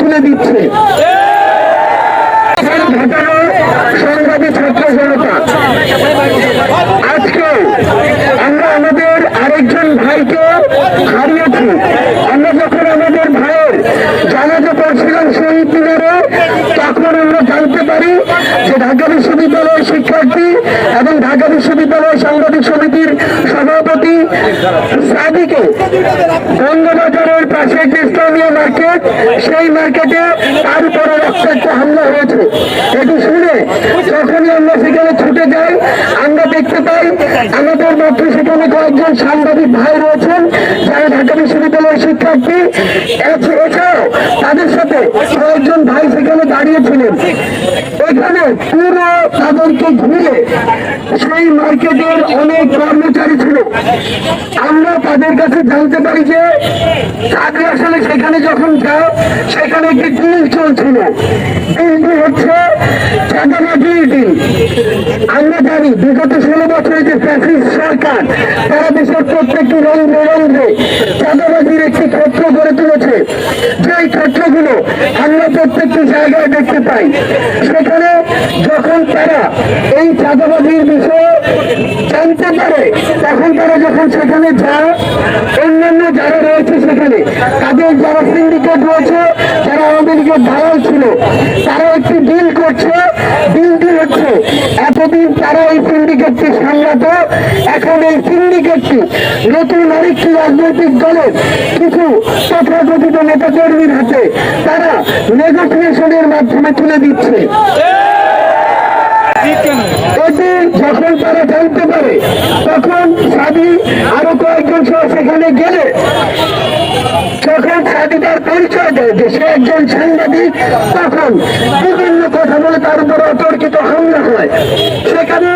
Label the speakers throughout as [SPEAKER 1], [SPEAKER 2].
[SPEAKER 1] তুলে দিচ্ছে। সংগ্রামী আজকে আমরা আমাদের আরেকজন ভাইকে হারিয়েছি আমরা যখন আমাদের ভাইয়ের জানাজা করছিলাম শহীদ মিনারে তখন জানতে পারি যে ঢাকা বিশ্ববিদ্যালয়ের শিক্ষার্থী এবং ঢাকা বিশ্ববিদ্যালয় সাংবাদিক সমিতির সভাপতি সাদিকে বঙ্গবাজারের পাশে যে স্থানীয় মার্কেট, সেই মার্কেটে তার উপরে রক্তাক্ত হামলা হয়েছে। এটি শুনে যখনই আমরা সেখানে ছুটে যাই আমরা দেখতে পাই আমাদের মধ্যে সেখানে কয়েকজন সাংবাদিক ভাই রয়েছেন, যারা ঢাকা বিশ্ববিদ্যালয়ের শিক্ষার্থী। এছাড়াও তাদের সাথে কয়েকজন ভাই সেখানে দাঁড়িয়েছিলেন এখানে পুরো তাদেরকে ঘিরে সেই মার্কেটের অনেক কর্মচারী ছিল। আমরা তাদের কাছে জানতে পারি যে তাদের আসলে সেখানে যখন যায় সেখানে একটি ডিল চলছিল। ডিলটি হচ্ছে চাঁদাবাজির ডিল আমরা জানি বিগত ষোলো বছরে যে ফ্যাসিস্ট সরকার তারা দেশের প্রত্যেকটি রন্ধ্রে রন্ধ্রে চাঁদাবাজির একটি ক্ষেত্র গড়ে তুলেছে। যেই ক্ষেত্রগুলো আমরা প্রত্যেকটি জায়গায় দেখতে পাই, সেখানে যখন তারা এই চাঁদাবাজির বিষয়ে জানতে পারে, তখন তারা যখন সেখানে যায়, অন্যান্য যারা রয়েছে সেখানে, তাদের যারা সিন্ডিকেট রয়েছে, যারা লীগের দালাল ছিল। তারা একটি ডিল করছে ডিলটি হচ্ছে, এতদিন তারা এই সিন্ডিকেটটি সামলাতো, এখন এই সিন্ডিকেটটি নতুন আরেকটি রাজনৈতিক দলের কিছু তথাকথিত নেতা কর্মীর হাতে তারা নেগোসিয়েশনের মাধ্যমে তুলে দিচ্ছে। এটি যখন তারা জানতে পারে, তখন সাদি আরও কয়েকজন সহ সেখানে গেলে যখন সাদি পরিচয় দেয় যে সে একজন সাংবাদিক তখন বিভিন্ন কথা বলে তার উপর অতর্কিত হামলা হয়। সেখানে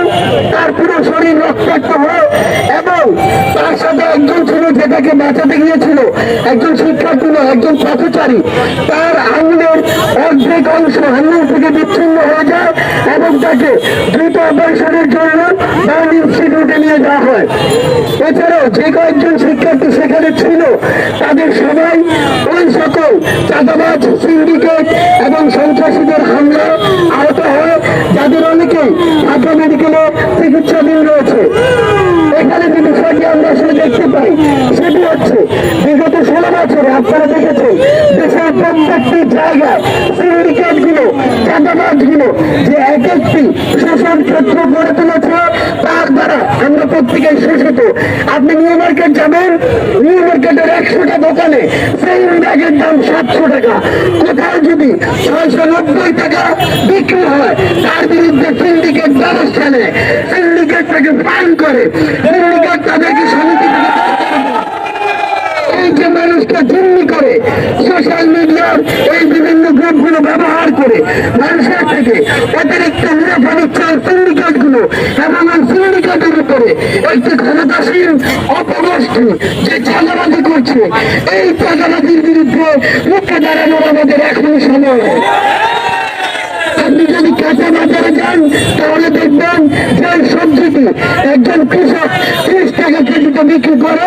[SPEAKER 1] তার পুরো শরীর রক্তাক্ত হয় এবং তার সাথে একজন ছিল যে তাকে বাঁচাতে গিয়েছিল। একজন শিক্ষার্থী একজন পথচারী। তার আঙুলের অর্ধেক অংশ আঙুল থেকে বিচ্ছিন্ন হয়ে যায় এবং তাকে দ্রুত অপারেশনের জন্য বার্ন ইনস্টিটিউটে নিয়ে যাওয়া হয়। এছাড়াও যে কয়েকজন শিক্ষার্থী সেখানে ছিল, তাদের সবাই ওই সকল চাঁদাবাজ সিন্ডিকেট এবং সন্ত্রাসীদের হামলা আহত হয়। যাদের অনেকেই ঢাকা মেডিকেলে চিকিৎসাধীন রয়েছে। এখানে যে বিষয়টি আমরা আসলে দেখতে পাই। সেটি হচ্ছে, বিগত ষোলো বছরে আপনারা দেখেছেন দেশের প্রত্যেকটি জায়গায় সিন্ডিকেটগুলো চাঁদাবাজগুলো যে এক একটি শোষণ ক্ষেত্র গড়ে তুলেছে। আমরা প্রত্যেকেই শোষিত আপনি নিউ মার্কেট যাবেন, নিউ মার্কেটের একশোটা দোকানে সেই ব্যাগের দাম সাতশো টাকা। কোথাও যদি ছয়শো নব্বই টাকা বিক্রি হয়, তার বিরুদ্ধে সিন্ডিকেট ব্যবস্থা নেয়। সিন্ডিকেট তাকে ফাইন করে। সিন্ডিকেট তাদেরকে সমিতি যে মানুষকে জিম্মি করে সোশ্যাল মিডিয়ার এই বিভিন্ন গ্রুপগুলো ব্যবহার করে মানুষের থেকে অতিরিক্ত মুনাফা নিচ্ছে সিন্ডিকেটগুলো এবং এই চাঁদাবাজির বিরুদ্ধে মুখে আমাদের এখনই সময় আপনি যদি কাঁচা বাজারে যান, তাহলে দেখবেন যে সবজিটি একজন কৃষক ত্রিশ টাকা কেজিতে বিক্রি করে